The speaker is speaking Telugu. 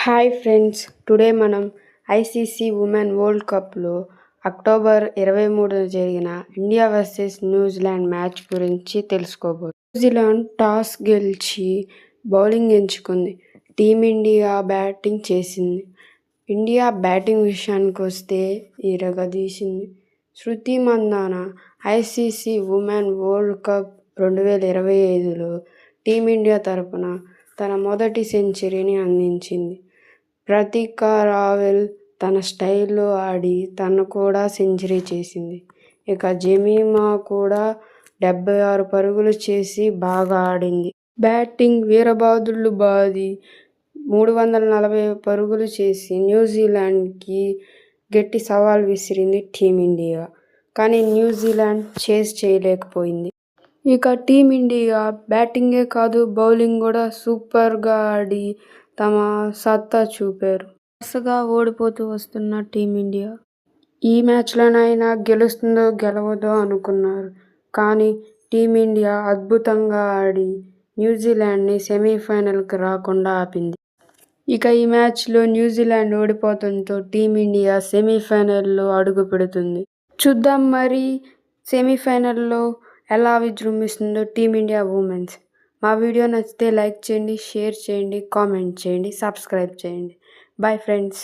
హాయ్ ఫ్రెండ్స్ టుడే మనం ఐసీసీ ఉమెన్ వరల్డ్ కప్లో అక్టోబర్ ఇరవై మూడున జరిగిన India versus New Zealand match గురించి తెలుసుకోబోతున్నాం న్యూజిలాండ్ టాస్ గెలిచి బౌలింగ్ ఎంచుకుంది. టీమిండియా బ్యాటింగ్ చేసింది. ఇండియా బ్యాటింగ్ విషయానికి వస్తే ఇరగదీసింది Shruti Mandhana ICC women world cup రెండు వేల ఇరవై ఐదులో టీమిండియా తరపున తన మొదటి సెంచరీని అందించింది. ప్రతీక రావెల్ తన స్టైల్లో ఆడి తను కూడా సెంచరీ చేసింది. ఇక జమీమా కూడా డెబ్బై ఆరు పరుగులు చేసి బాగా ఆడింది. బ్యాటింగ్ వీరబాదుళ్ళు బాది మూడు వందల నలభై పరుగులు చేసి న్యూజిలాండ్కి గట్టి సవాల్ విసిరింది టీమిండియా. కానీ న్యూజిలాండ్ చేస్ చేయలేకపోయింది. ఇక టీమిండియా బ్యాటింగే కాదు బౌలింగ్ కూడా సూపర్గా ఆడి తమ సత్తా చూపారు. వరుసగా ఓడిపోతూ వస్తున్న టీమిండియా ఈ మ్యాచ్లోనైనా గెలుస్తుందో గెలవదో అనుకున్నారు. కానీ టీమిండియా అద్భుతంగా ఆడి న్యూజిలాండ్ని సెమీఫైనల్కి రాకుండా ఆపింది. ఇక ఈ మ్యాచ్లో న్యూజిలాండ్ ఓడిపోవడంతో టీమిండియా సెమీఫైనల్లో అడుగు పెడుతుంది. చూద్దాం మరి సెమీఫైనల్లో ఎలా విజృంభిస్తుందో టీమిండియా ఉమెన్స్ మా వీడియో నచ్చితే లైక్ చేయండి షేర్ చేయండి కామెంట్ చేయండి సబ్స్క్రైబ్ చేయండి. Bye friends